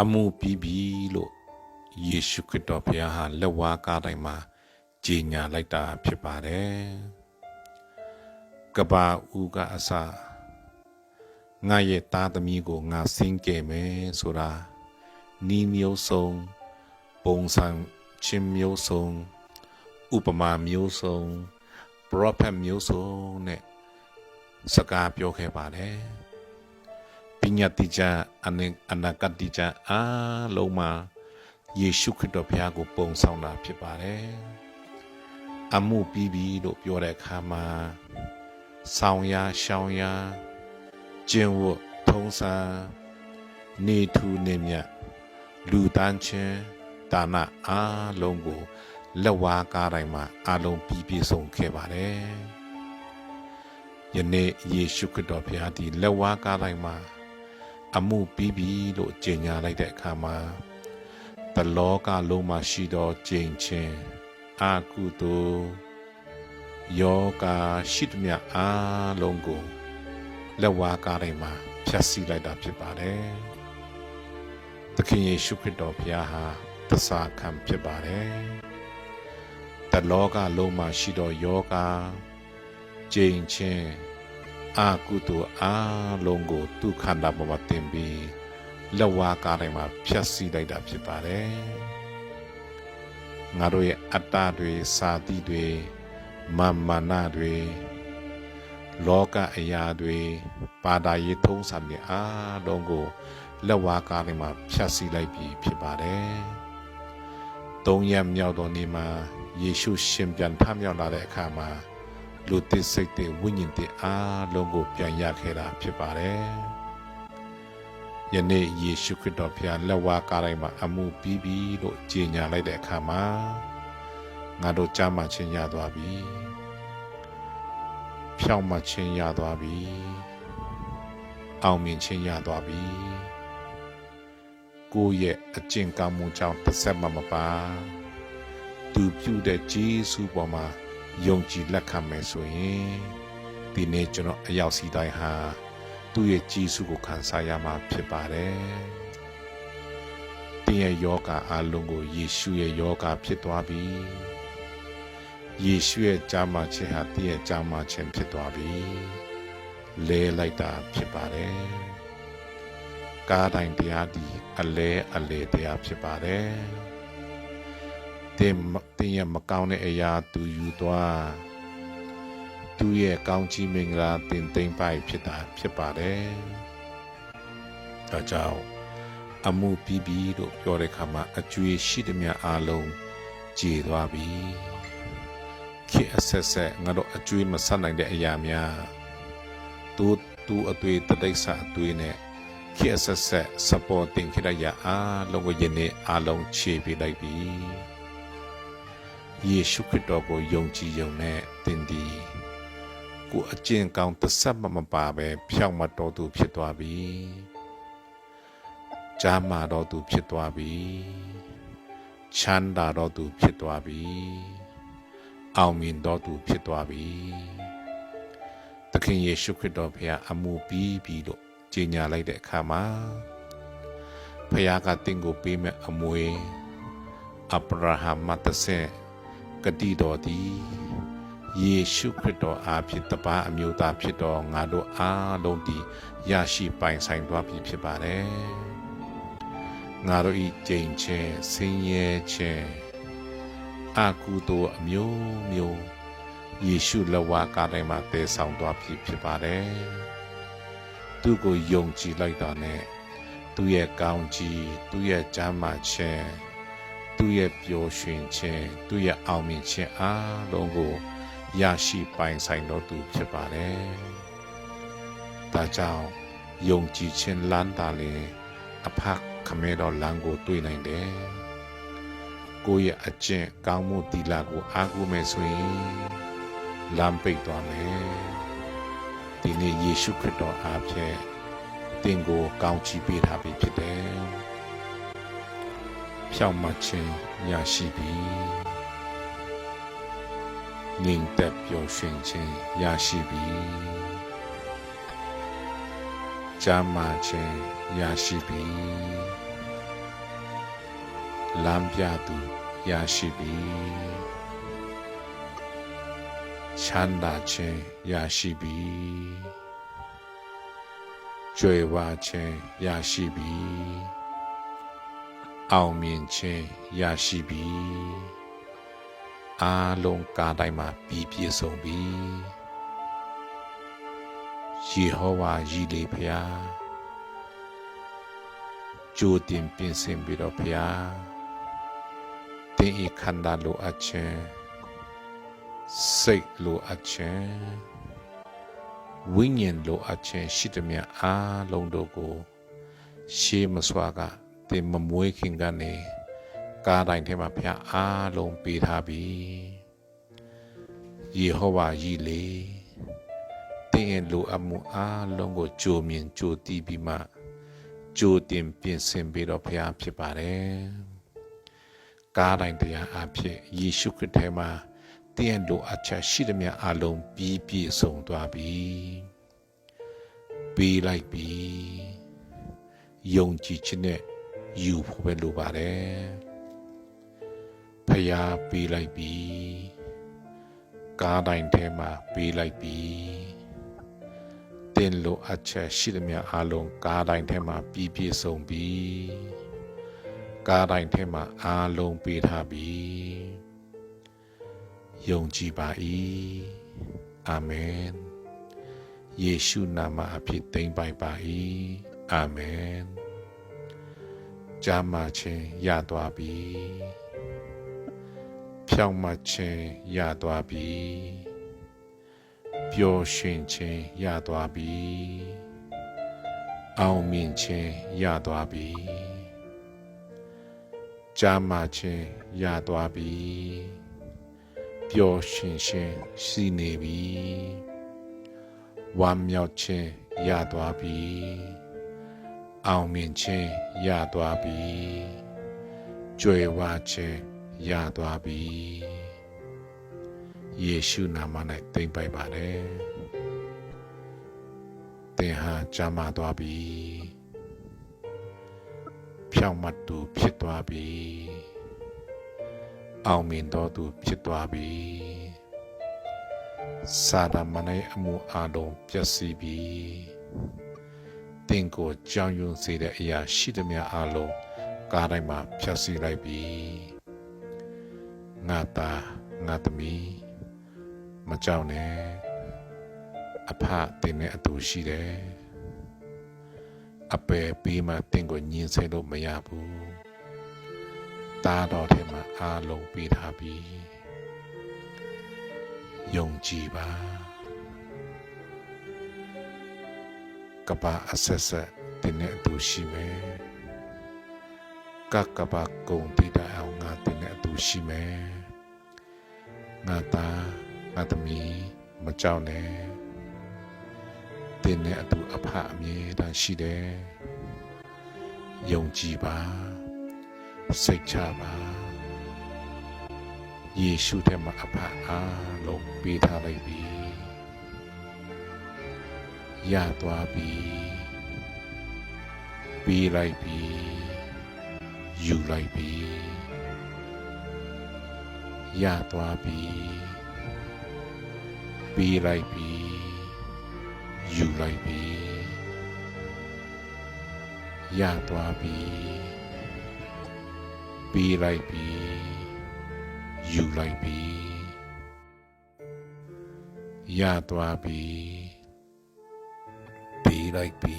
အမှုပြီးပြီလို့ယေရှုခရစ်တော်ဘုရားဟာလက်ဝါးကားတိုင်းမှာကြီးညာလိုက်တာဖြစ်ပါတယ်ကဘာဦးကအစငါရဲ့သားသမီးကိုငါစင်ကြယ်မယ်ဆိုတာနီးမျိုးစုံပုံစံချင်းမျိုးစုံဥပမာမျိုးစုံ prophet မျိုးစုံနဲ့စကားပြောခဲ့ပါတယ် ပညာတိကျအနအနာဂတ်တိကျအားလုံးမှာယေရှုခရစ်တော်ဘုရားကို ပုံဆောင်တာဖြစ်ပါတယ်အမှုပြီးပြီလို့ပြောတဲ့အခါမှာဆောင်ရရှောင်းရကျင့်ဝတ်ထုံးစံနေထူနေမြတ်လူတန်းချင်းဒါနအားလုံးကိုလက်ဝါးကားတိုင်းမှာအားလုံးပြီးပြည့်စုံခဲ့ပါတယ်ယနေ့ယေရှုခရစ်တော်ဘုရားဒီလက်ဝါးကားတိုင်းမှာ အမှုပြီးပြီလို့ကြေညာလိုက်တဲ့အခါမှာတလောကလုံးမှာရှိသောကြင်ချင်းအာကုသိုလ်ယောဂရှိသမျှအားလုံးကိုလက်ဝါးကားတိုင်းမှာဖြတ်စည်းလိုက်တာဖြစ်ပါတယ်သခင်ယေရှုခရစ်တော်ဘုရားဟာသစ္စာခံဖြစ်ပါတယ်တလောကလုံးမှာရှိသောယောဂကြင်ချင်း အာကုသိုလ်အားလုံးကိုသူခန္ဓာပေါ်မှာတင်ပြီးလက်ဝါးကားတိုင်းမှာဖြတ်စည်းလိုက်တာဖြစ်ပါတယ်ငါတို့ရဲ့အတ္တတွေစာတိတွေမာမာနတွေလောကအရာတွေပါတာရေးထုံးစံတွေအားလုံးကိုလက်ဝါးကားတိုင်းမှာဖြတ်စည်းလိုက်ပြီးဖြစ်ပါတယ်သုံးရက်မြောက်သောနေ့မှာယေရှုရှင်ပြန်ထမြောက်လာတဲ့အခါမှာ လူသစ်စိတ်တွေဝိညာဉ်တွေအားလုံးကိုပြန်ရခဲ့တာဖြစ်ပါတယ်။ယနေ့ယေရှုခရစ်တော်ဖျားလက်ဝါးကားတိုင်းမှာအမှုပြီးပြီလို့ကြေညာလိုက်တဲ့အခါမှာငါတို့ကြားမှချင်းရသွားပြီ။ဖြောင်းမှချင်းရသွားပြီ။အောင်မြင်ချင်းရသွားပြီ။ကိုယ့်ရဲ့အကျင့်ကောင်းမှုကြောင့်တစ်ဆက်မှမပါ။သူပြုတဲ့ဂျေစုပေါ်မှာ ယုံကြည်လက်ခံမယ်ဆိုရင်ဒီနေ့ကျွန်တော်အရောက်စီတိုင်းဟာသူ့ရဲ့ကြီးစုကိုခံစားရမှာဖြစ်ပါတယ်။တင်းရဲ့ယောဂအလုံးကိုယေရှုရဲ့ယောဂဖြစ်သွားပြီ။ယေရှုရဲ့ကြားမှာခြင်းဟာတင်းရဲ့ကြားမှာခြင်းဖြစ်သွားပြီ။လဲလိုက်တာဖြစ်ပါတယ်။ကားတိုင်းတရားဒီအလဲအလဲတရားဖြစ်ပါတယ်။ တင်တင်ရဲ့မကောင်းတဲ့အရာသူယူသွားသူရဲ့ကောင်းချီးမင်္ဂလာတင်သိမ့်ပိုက်ဖြစ်တာဖြစ်ပါတယ်။ဒါကြောင့်အမှုပြီးပြီလို့ပြောတဲ့အခါမှာအကျွေးရှိသမျှအားလုံးကြည်သွားပြီ။ခေအဆက်ဆက်ငါတို့အကျွေးမဆက်နိုင်တဲ့အရာများသူသူအသွေးတတိဆာအသွေးနဲ့ခေအဆက်ဆက် supporting ခရရအားလုံးကိုယနေ့အားလုံးခြေပြလိုက်ပြီ။ ယေရှုခရစ်တော်ကိုယုံကြည်ယုံနဲ့သင်ဒီကိုအကျင့်ကောင်းတစ်ဆက်မမပါပဲဖြောင့်မတော်သူဖြစ်သွားပြီ။ကြားမာတော်သူဖြစ်သွားပြီ။ချမ်းသာတော်သူဖြစ်သွားပြီ။အောင်မြင်တော်သူဖြစ်သွားပြီ။သခင်ယေရှုခရစ်တော်ဖခင်အမှုပြီးပြီလို့ကြေညာလိုက်တဲ့အခါမှာဖခင်ကတင့်ကိုပေးမဲ့အမွေအဗရာဟံမတ်ဆဲ ဂတိတော်သည်ယေရှုခရစ်တော်အားဖြင့်တပါအမျိုးသားဖြစ်တော်ငါတို့အားလုံးသည်ရရှိပိုင်ဆိုင်သွားပြီဖြစ်ပါတယ်ငါတို့ဤကြိမ်ချင်းဆင်းရဲခြင်းအကုသိုလ်အမျိုးမျိုးယေရှုလက်ဝါးကားတိုင်းမှာတည်ဆောင်သွားပြီဖြစ်ပါတယ်သူကိုယုံကြည်လိုက်တာနဲ့သူရဲ့ကောင်းကြီးသူရဲ့ကြမ်းမာခြင်း သူ့ရဲ့ပျော်ရွှင်ခြင်းသူ့ရဲ့အောင်မြင်ခြင်းအားလုံးကိုရရှိပိုင်ဆိုင်တော်သူဖြစ်ပါတယ်။ဒါကြောင့်ယုံကြည်ခြင်းလမ်းတာလေအဖက်ခမဲတော်လမ်းကိုတွေ့နိုင်တယ်။ကိုယ့်ရဲ့အကျင့်ကောင်းမှုတီလာကိုအားကိုးမယ်ဆိုရင်လမ်းပိတ်သွားမယ်။ဒီနေ့ယေရှုခရစ်တော်အားဖြင့်တင်ကိုကောင်းချီးပေးထားပြီဖြစ်တယ်။ ဖြောင့်မတ်ခြင်းရရှိပြီငြိမ်သက်ပျော်ရွှင်ခြင်းရရှိပြီကျမ်းမာခြင်းရရှိပြီလမ်းပြသူရရှိပြီချမ်းသာခြင်းရရှိပြီကြွယ်ဝခြင်းရရှိပြီ အောင်မြင်ခြင်းရရှိပြီအားလုံးကားတိုင်းမှာပြီးပြည့်စုံပြီယေဟောဝါကြီးလေဖျားကြိုတင်ပြင်ဆင်ပြီးတော့ဖျားတင်းဤခန္ဓာလိုအပ်ခြင်းစိတ်လိုအပ်ခြင်းဝိညာဉ်လိုအပ်ခြင်းရှိသမျှအားလုံးတို့ကိုရှေးမစွာက တင်မမွေးခင်ကနေကားတိုင်းထဲမှာဖျားအားလုံးပေးထားပြီယေဟောဝါကြီးလေတင်းရဲ့လိုအပ်မှုအားလုံးကိုကြိုမြင်ကြိုတီးပြီးမှကြိုတင်ပြင်ဆင်ပြီးတော့ဖျားဖြစ်ပါတယ်ကားတိုင်းတရားအဖြစ်ယေရှုခရစ်ထဲမှာတင်းရဲ့လိုအပ်ချက်ရှိသမျှအားလုံးပြီးပြည့်စုံသွားပြီပေးလိုက်ပြီယုံကြည်ခြင်းနဲ့ ယူဖို့ပဲလိုပါတယ်ဖျားပေးလိုက်ပြီကားတိုင်းထဲမှာပေးလိုက်ပြီတင်လိုအပ်ချက်ရှိသမျှအားလုံးကားတိုင်းထဲမှာပြည့်ပြည့်စုံပြီကားတိုင်းထဲမှာအားလုံးပေးထားပြီယုံကြည်ပါ၏အာမင်ယေရှုနာမအဖြစ်သိမ့်ပိုက်ပါ၏အာမင် ကြားမှခြင်းရသွားပြီဖြောင့်မခြင်းရသွားပြီပျော်ရွှင်ခြင်းရသွားပြီအောင်မြင်ခြင်းရသွားပြီကြားမှခြင်းရသွားပြီပျော်ရွှင်ခြင်းရှိနေပြီဝမ်းမြောက်ခြင်းရသွားပြီ အောင်မြင်ခြင်းရသွားပြီကြွယ်ဝခြင်းရသွားပြီယေရှုနာမ၌သိမ့်ပိုက်ပါတယ်သင်ဟာကြမ်းမာသွားပြီဖြောင့်မတ်သူဖြစ်သွားပြီအောင်မြင်တော်သူဖြစ်သွားပြီစာဒမနဲ့အမှုအလုံးပျက်စီးပြီ တင်ကိုကြောင်ယွန်းစေတဲ့အရာရှိသမျှအလုံးကားတိုင်းမှာဖြတ်စီလိုက်ပြီငါသားငါသမီးမကြောက်နဲ့အဖတင်နဲ့အတူရှိတယ်အပယ်ပေးမှတင်ကိုညင်ဆဲလို့မရဘူးတားတော်ထဲမှာအားလုံးပေးထားပြီယုံကြည်ပါ ကဘာအဆက်ဆက်တင်နဲ့အတူရှိမယ်ကကဘာကုံတိတိုင်အောင်ငါတင်နဲ့အတူရှိမယ်ငါသားငါသမီးမကြောက်နဲ့တင်နဲ့အတူအဖအမြဲတမ်းရှိတယ်ယုံကြည်ပါစိတ်ချပါယေရှုထဲမှာအဖအားလုံးပေးထားလိုက်ပြီ ရသွားပြီပေးလိုက်ပြီယူလိုက်ပြီရသွားပြီပေးလိုက်ပြီယူလိုက်ပြီရသွားပြီပေးလိုက်ပြီယူလိုက်ပြီရသွားပြီပေး လိုက်ပြီ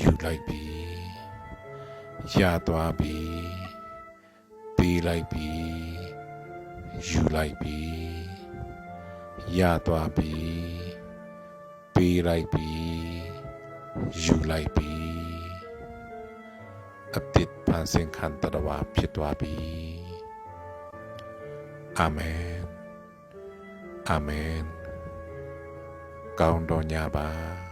ယူလိုက်ပြီရသွားပြီပေးလိုက်ပြီယူလိုက်ပြီရသွားပြီပေးလိုက်ပြီယူလိုက်ပြီအတိတ်ဖန်ဆင်းခံတရဝဖြစ်သွားပြီအာမင်အာမင်ကောင်းတော်ညပါ